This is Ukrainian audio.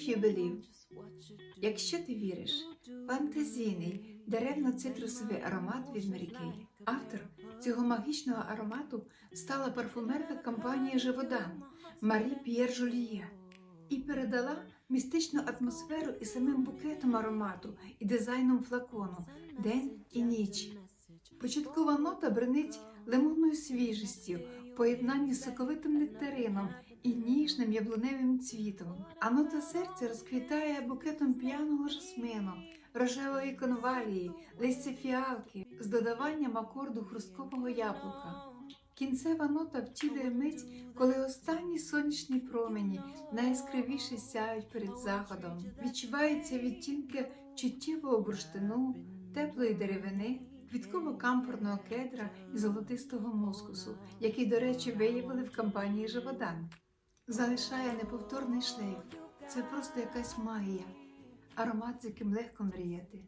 If якщо ти віриш, фантазійний деревно-цитрусовий аромат від Mary Kay. Автор цього магічного аромату стала парфумерка компанії Живодан Марі П'єр Жуліє і передала містичну атмосферу і самим букетом аромату, і дизайном флакону день і ніч. Початкова нота бренить лимонною свіжістю, поєднанні з соковитим нектарином і ніжним яблуневим цвітом. А нота серця розквітає букетом п'яного жасмину, рожевої конвалії, листя фіалки з додаванням акорду хрусткового яблука. Кінцева нота втілює мить, коли останні сонячні промені найяскравіше сяють перед заходом. Відчуваються відтінки чуттєвого бурштину, теплої деревини, квітково-камфорного кедра і золотистого мускусу, який, до речі, виявили в компанії Живодан. Залишає неповторний шлейф. Це просто якась магія, аромат, з яким легко мріяти.